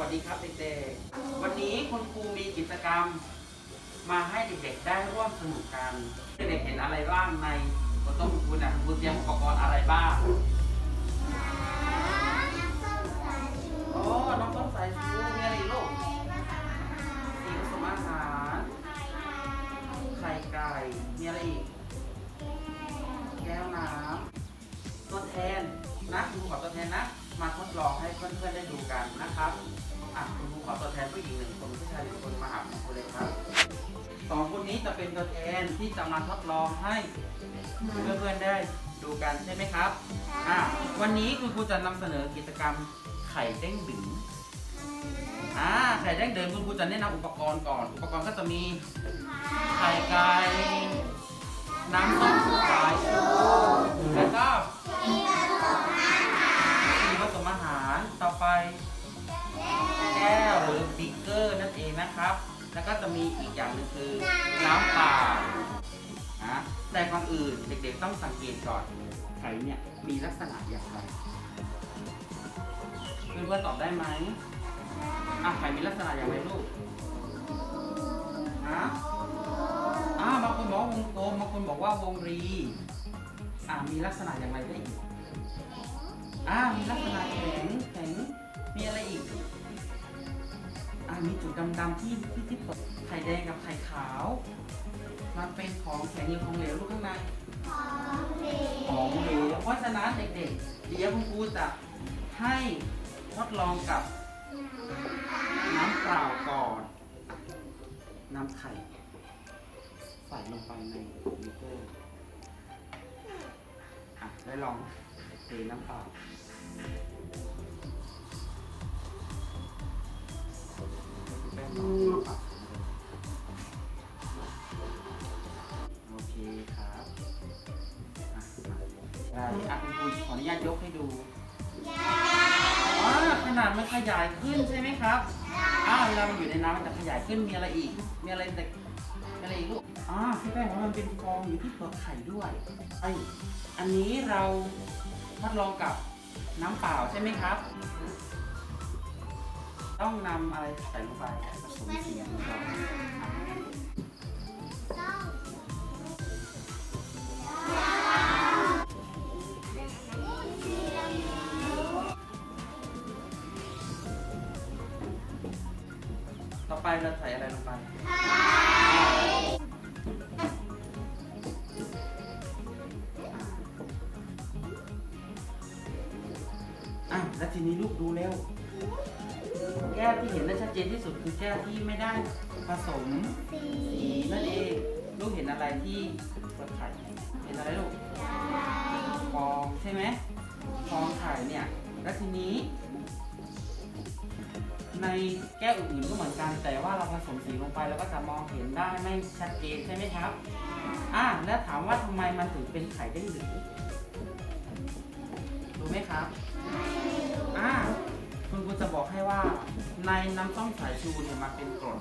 วัสดีครับเด็กๆ วันนี้คุณครูมีกิจกรรม มาให้เด็กๆได้ร่วมสนุกกัน เด็กๆเห็นอะไรบ้างในบนโต๊ะคุณครูนะคุณครูเตรียมอุปกรณ์อะไรบ้าง ลองให้เพื่อนๆได้ดูกันนะครับอะคุณครูขอตัวแทนผู้หญิงหนึ่งคนผู้ชายหนึ่งคนมาหาคุณครูเลยครับสองคนนี้จะเป็นตัวแทนที่จะมาทดลองให้เพื่อนๆได้ดูกันใช่ไหมครับอะวันนี้คุณครูจะนำเสนอกิจกรรมไข่เด้งดึงอ่าไข่เด้งดึงคุณครูจะแนะนำอุปกรณ์ก่อน อุปกรณ์ก็จะมีไข่ไก่น้ำส้มสายชู แก้วหรือบิ๊กเกอร์นั่นเองนะครับ แล้วก็จะมีอีกอย่างหนึงคือน้ำเปล่านะแต่ก่อนอื่นเด็กๆต้องสังเกตก่อนไข่เนี่ยมีลักษณะอย่างไรเพื่อนๆตอบได้ไหมอะไข่มีลักษณะอย่างไรลูกฮะอ่าบางคนบอกว่าวงกลมบางคนบอกว่าวงรีอ่ามีลักษณะอย่างไรได้อีกอ่ามีลักษณะแข็งแข็ง มีอะไรอีก อ่ามีจุดดำๆที่ที่ที่เปิดไข่แดงกับไข่ขาว มันเป็นของแข็งหรือของเหลวลูกข้างในของเหลวเพราะฉะนั้นเด็กๆ เดี๋ยวคุณครูจะให้ทดลองกับน้ำเปล่าก่อน น้ำไข่ ใส่ลงไปในบีเกอร์อะได้ลองเทน้ำเปล่า มันขยายขึ้นใช่ไหมครับอ้าวเวลามันอยู่ในน้ำมันจะขยายขึ้นมีอะไรอีก มีอะไรแต่มีอะไรอีกลูกอ่าพี่แป้งว่ามันเป็นฟองอยู่ที่เปลือกไข่ด้วยไออันนี้เราทดลองกับน้ำเปล่าใช่ไหมครับ ต้องนำอะไรใส่ลงไปผสมสีของเร ไปเราใส่อะไรลงไปอะแล้วทีนี้ลูกดูเร็วแก้วที่เห็นได้ชัดเจนที่สุดคือแก้วที่ไม่ได้ผสมสีนั่นเองลูกเห็นอะไรที่เปลือกไข่เห็นอะไรลูกฟองใช่ไหมฟองไข่เนี่ย แล้วทีนี้ ในแก้วอื่นๆก็เหมือนกัน แต่ว่าเราผสมสีลงไปแล้วก็จะมองเห็นได้ไม่ชัดเจนใช่ไหมครับ อะแล้วถามว่าทำไมมันถึงเป็นไข่ได้หรือรู้ไหมครับอ่าคุณครูจะบอกให้ว่าในน้ำส้มสายชูเนี่ยมันเป็นกรด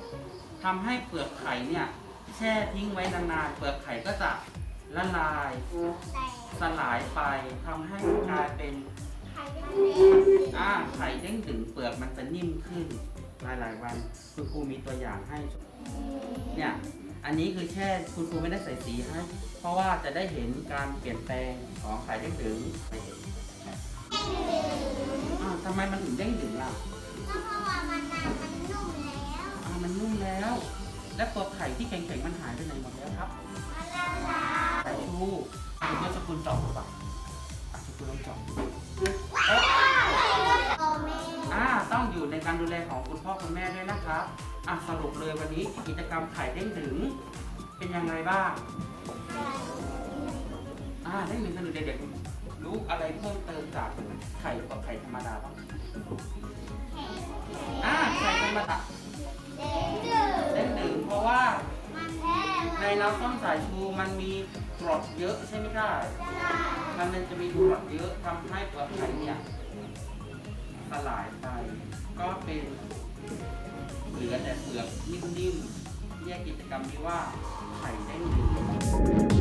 ทำให้เปลือกไข่เนี่ยแช่ทิ้งไว้นานๆเปลือกไข่ก็จะละลายสลายไปทำให้กลายเป็น อ่าไข่เด้งดึงเปลือกมันจะนิ่มขึ้น หลายๆ วันคุณครูมีตัวอย่างให้ เนี่ย อันนี้คือแช่คุณครูไม่ได้ใส่สีให้เพราะว่าจะได้เห็นการเปลี่ยนแปลงของไข่เด้งดึงอ่าทำไมมันถึงเด้งดึงล่ะอ่ามันนุ่มแล้ว และตัวไข่ที่แข็งๆมันหายไปไหนหมดแล้วครับไข่ชูคุณก็สกุลเจอบหรือเปล่าอะสกุลลองเจอบเอ๊ะอ่าต้องอยู่ในการดูแลของคุณพ่อคุณแม่ด้วยนะครับอะสรุปเลยวันนี้กิจกรรมไข่เด้งดึง เป็นยังไงบ้างอ่าเด้งดึงสนุกเด็กๆรู้อะไรเพิ่มเติมจากไข่กับไข่ธรรมดาบ้างอ่าไข่ธรรมดาเด้งดึงเพราะว่าในน้ำส้มสายชูมันมีกรดเยอะใช่ไหมครับ มันจะมีกรดเยอะทำให้เปลือกไข่เนี่ยสลายไป ก็เป็นเหลือแต่เปลือกนิ่มๆเรียกกิจกรรมนี้ว่าไข่ได้งดึง